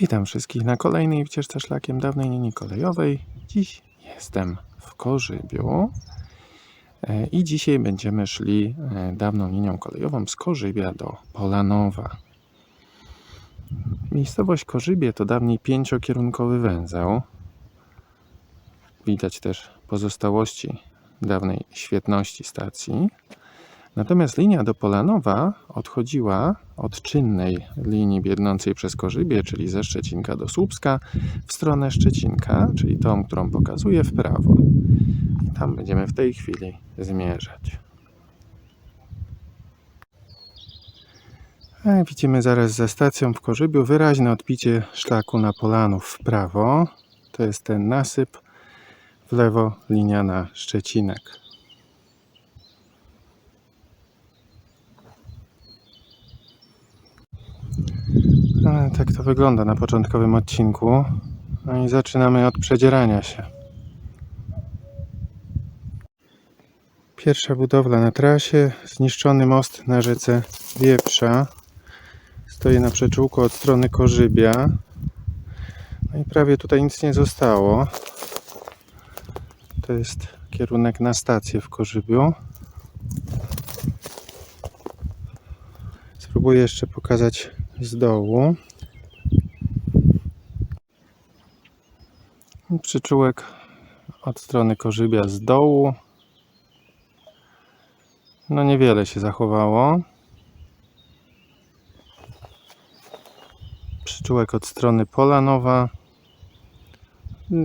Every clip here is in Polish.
Witam wszystkich na kolejnej wycieczce szlakiem dawnej linii kolejowej. Dziś jestem w Korzybiu e, i dzisiaj będziemy szli e, dawną linią kolejową z Korzybia do Polanowa. Miejscowość Korzybie to dawniej pięciokierunkowy węzeł. Widać też pozostałości dawnej świetności stacji. Natomiast linia do Polanowa odchodziła od czynnej linii biegnącej przez Korzybie, czyli ze Szczecinka do Słupska, w stronę Szczecinka, czyli tą, którą pokazuję w prawo. Tam będziemy w tej chwili zmierzać. A widzimy zaraz za stacją w Korzybiu wyraźne odbicie szlaku na Polanów w prawo. To jest ten nasyp. W lewo linia na Szczecinek. A, tak to wygląda na początkowym odcinku. No i zaczynamy od przedzierania się. Pierwsza budowla na trasie, zniszczony most na rzece Wieprza. Stoję na przeczółku od strony Korzybia. No i prawie tutaj nic nie zostało. To jest kierunek na stację w Korzybiu. Spróbuję jeszcze pokazać z dołu. Przyczółek od strony Korzybia z dołu. No niewiele się zachowało. Przyczółek od strony Polanowa.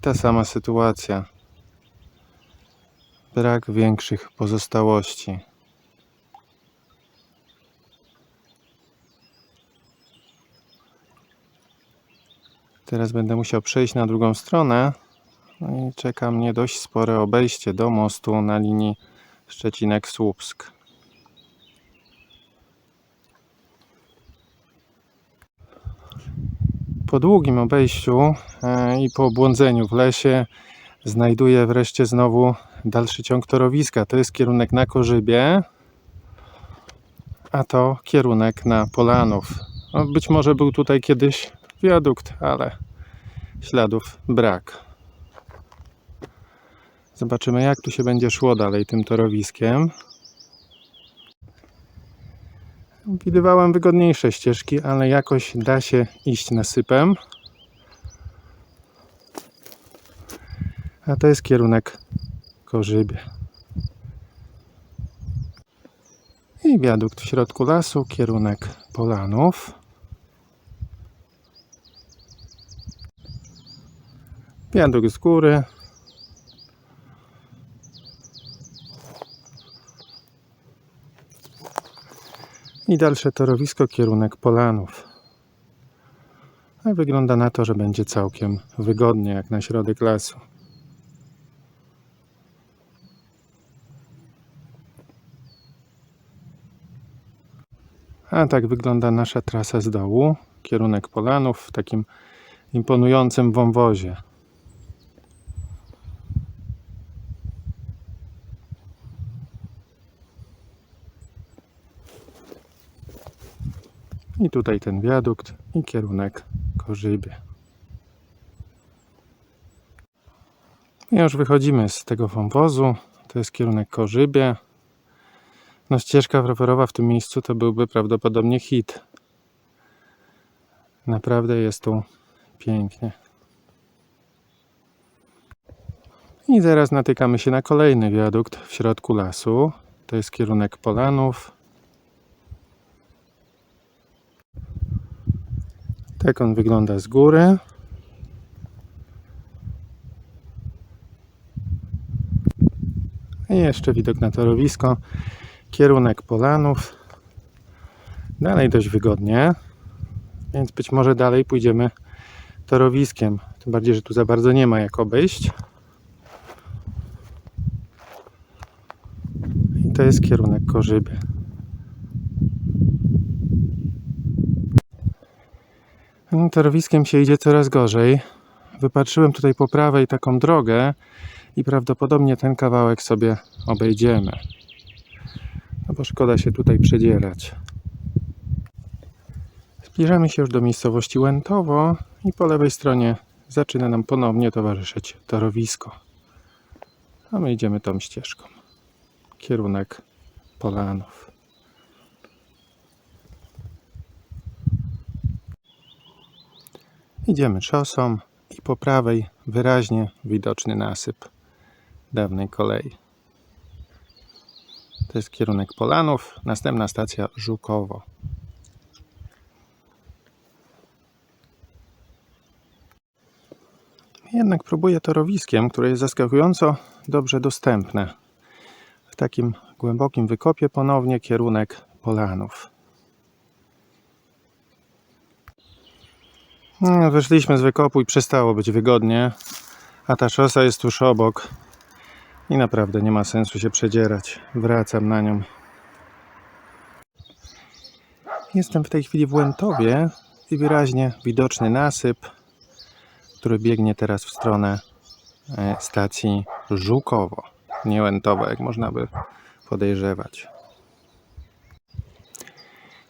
Ta sama sytuacja. Brak większych pozostałości. Teraz będę musiał przejść na drugą stronę. No i czeka mnie dość spore obejście do mostu na linii Szczecinek-Słupsk. Po długim obejściu e, i po błądzeniu w lesie znajduję wreszcie znowu dalszy ciąg torowiska. To jest kierunek na Korzybie, a to kierunek na Polanów. No, być może był tutaj kiedyś wiadukt, ale śladów brak. Zobaczymy, jak tu się będzie szło dalej tym torowiskiem. Widywałem wygodniejsze ścieżki, ale jakoś da się iść nasypem. A to jest kierunek Korzybie. I wiadukt w środku lasu, kierunek Polanów. Wiadukt z góry. I dalsze torowisko, kierunek Polanów. Wygląda na to, że będzie całkiem wygodnie, jak na środek lasu. A tak wygląda nasza trasa z dołu. Kierunek Polanów w takim imponującym wąwozie. I tutaj ten wiadukt i kierunek Korzybie. I już wychodzimy z tego wąwozu. To jest kierunek Korzybie. No ścieżka rowerowa w tym miejscu to byłby prawdopodobnie hit. Naprawdę jest tu pięknie. I zaraz natykamy się na kolejny wiadukt w środku lasu. To jest kierunek Polanów. Tak on wygląda z góry. I jeszcze widok na torowisko. Kierunek Polanów. Dalej dość wygodnie. Więc być może dalej pójdziemy torowiskiem. Tym bardziej, że tu za bardzo nie ma jak obejść. I to jest kierunek Korzybie. Torowiskiem się idzie coraz gorzej. Wypatrzyłem tutaj po prawej taką drogę i prawdopodobnie ten kawałek sobie obejdziemy. No bo szkoda się tutaj przedzierać. Zbliżamy się już do miejscowości Łętowo I po lewej stronie zaczyna nam ponownie towarzyszyć torowisko. A my idziemy tą ścieżką. Kierunek Polanów. Idziemy szosą i po prawej wyraźnie widoczny nasyp dawnej kolei. To jest kierunek Polanów, następna stacja Żukowo. Jednak próbuję torowiskiem, które jest zaskakująco dobrze dostępne. W takim głębokim wykopie ponownie kierunek Polanów. No, Wyszliśmy z wykopu i przestało być wygodnie, a ta szosa jest tuż obok i naprawdę nie ma sensu się przedzierać. Wracam na nią. Jestem w tej chwili w Łętowie i wyraźnie widoczny nasyp, który biegnie teraz w stronę e, stacji Żukowo. Nie Łętowo, jak można by podejrzewać.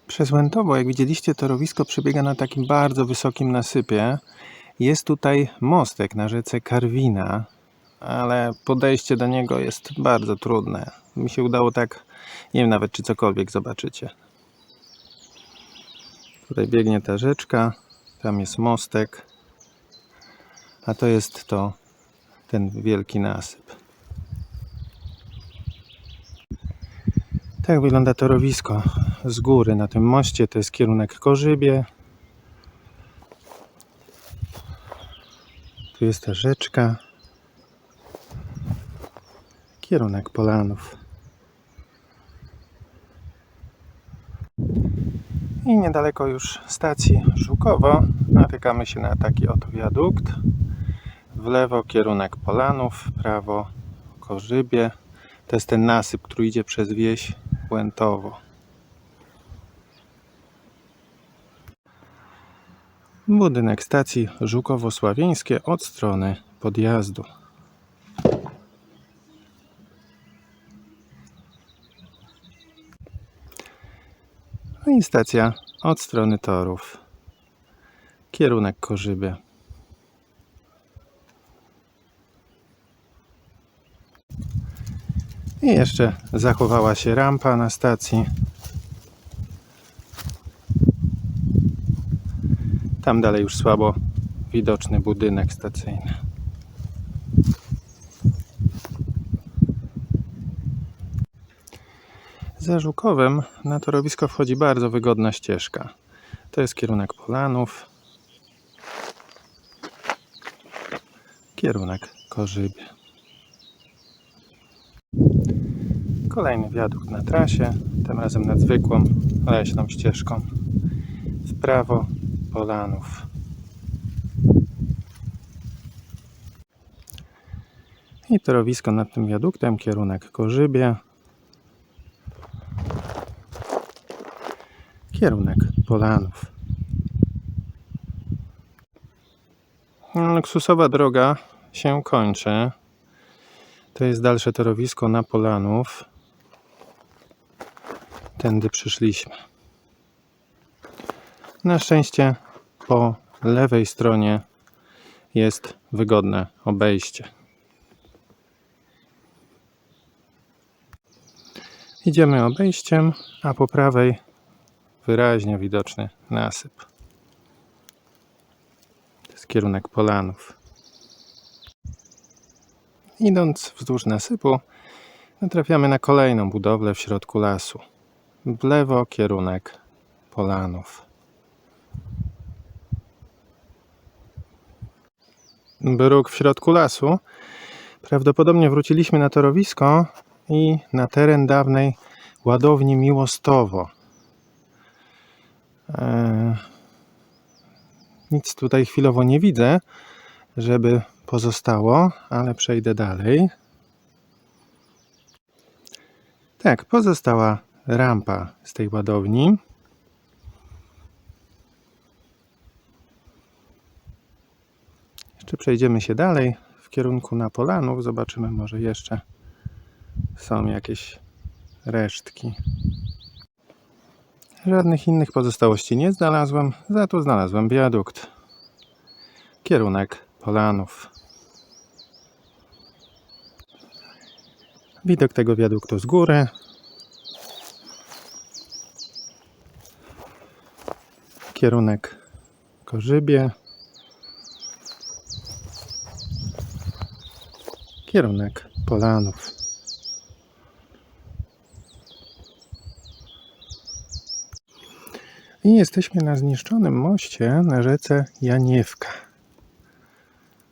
Przez Łętowo, jak widzieliście, torowisko przebiega na takim bardzo wysokim nasypie. Jest tutaj mostek na rzece Karwina, ale podejście do niego jest bardzo trudne. Mi się udało tak, nie wiem nawet czy cokolwiek zobaczycie. Tutaj biegnie ta rzeczka, tam jest mostek, a to jest to ten wielki nasyp. Tak wygląda torowisko z góry na tym moście. To jest kierunek Korzybie. Tu jest ta rzeczka. Kierunek Polanów. I niedaleko już stacji Żukowo natykamy się na taki oto wiadukt. W lewo kierunek Polanów, w prawo Korzybie. To jest ten nasyp, który idzie przez wieś Łętowo. Budynek stacji Żukowo-Sławieńskie od strony podjazdu. No i stacja od strony torów. Kierunek Korzybie. I jeszcze zachowała się rampa na stacji. Tam dalej już słabo widoczny budynek stacyjny. Za Żukowem na torowisko wchodzi bardzo wygodna ścieżka. To jest kierunek Polanów. Kierunek Korzybie. Kolejny wiadukt na trasie, tym razem nad zwykłą leśną ścieżką. W prawo Polanów. I torowisko nad tym wiaduktem, kierunek Korzybie. Kierunek Polanów. Luksusowa droga się kończy. To jest dalsze torowisko na Polanów. Tędy przyszliśmy. Na szczęście po lewej stronie jest wygodne obejście. Idziemy obejściem, a po prawej wyraźnie widoczny nasyp. To jest kierunek Polanów. Idąc wzdłuż nasypu, natrafiamy na kolejną budowlę w środku lasu. W lewo kierunek Polanów. Bruk w środku lasu. Prawdopodobnie wróciliśmy na torowisko i na teren dawnej ładowni Miłostowo. Eee, nic tutaj chwilowo nie widzę, żeby pozostało, ale przejdę dalej. Tak, pozostała rampa z tej ładowni. Jeszcze przejdziemy się dalej w kierunku Napolanów. Zobaczymy, może jeszcze są jakieś resztki. Żadnych innych pozostałości nie znalazłem, za to znalazłem wiadukt. kierunek Polanów. Widok tego wiaduktu z góry. Kierunek Korzybie. Kierunek Polanów. I jesteśmy na zniszczonym moście na rzece Janiewka.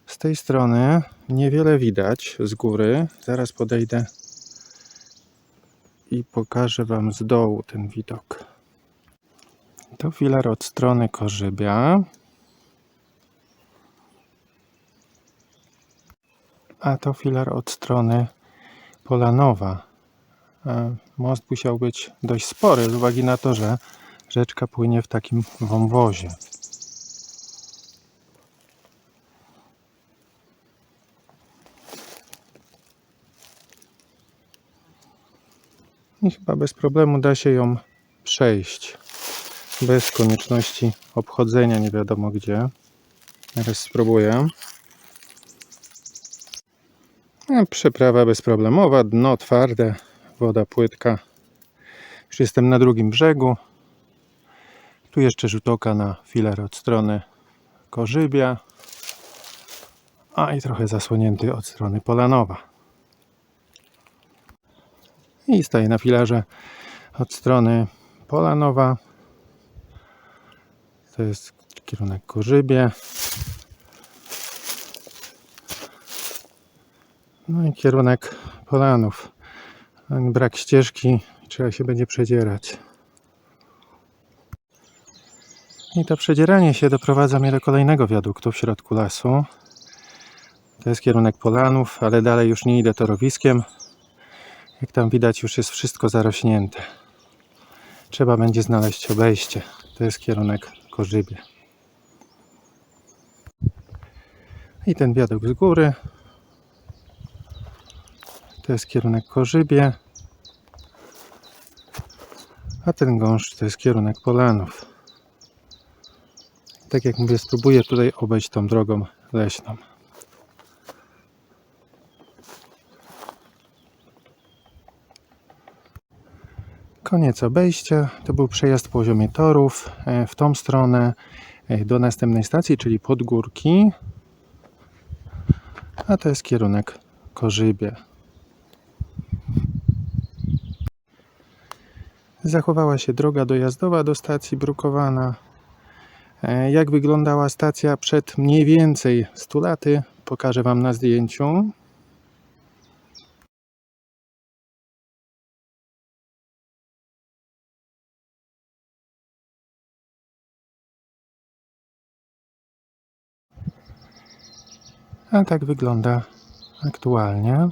Z tej strony niewiele widać z góry. Zaraz podejdę i pokażę Wam z dołu ten widok. To filar od strony Korzybia. A to filar od strony Polanowa. E, Most musiał być dość spory z uwagi na to, że rzeczka płynie w takim wąwozie. I chyba bez problemu da się ją przejść. Bez konieczności obchodzenia nie wiadomo gdzie. Teraz spróbuję. A, Przeprawa bezproblemowa, dno twarde, woda płytka. Już jestem na drugim brzegu. Tu jeszcze rzut oka na filar od strony Korzybia. A i trochę zasłonięty od strony Polanowa. I staję na filarze od strony Polanowa. To jest kierunek Korzybie. No i kierunek Polanów. Brak ścieżki, trzeba się będzie przedzierać. I to przedzieranie się doprowadza mnie do kolejnego wiaduktu w środku lasu. To jest kierunek Polanów, ale dalej już nie idę torowiskiem. Jak tam widać, już jest wszystko zarośnięte. Trzeba będzie znaleźć obejście. To jest kierunek Korzybie. I ten wiadukt z góry. To jest kierunek Korzybie. A ten gąszcz to jest kierunek Polanów. Tak jak mówię, spróbuję tutaj obejść tą drogą leśną. Koniec obejścia. To był przejazd poziomie torów e, w tą stronę e, do następnej stacji, czyli Podgórki. A to jest kierunek Korzybie. Zachowała się droga dojazdowa do stacji Brukowana. E, Jak wyglądała stacja przed mniej więcej 100 laty, pokażę Wam na zdjęciu. A tak wygląda aktualnie.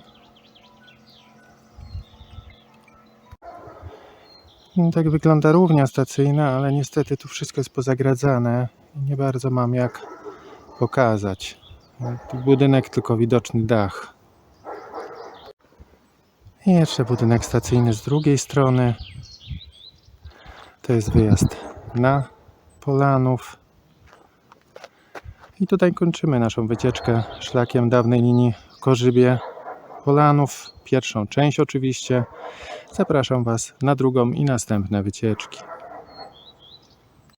I Tak wygląda równia stacyjna, ale niestety tu wszystko jest pozagradzane. Nie bardzo mam jak pokazać. Budynek, tylko widoczny dach. I jeszcze budynek stacyjny z drugiej strony. To jest wyjazd na Polanów. I tutaj kończymy naszą wycieczkę szlakiem dawnej linii Korzybie Polanów. Pierwszą część oczywiście. Zapraszam Was na drugą i następne wycieczki.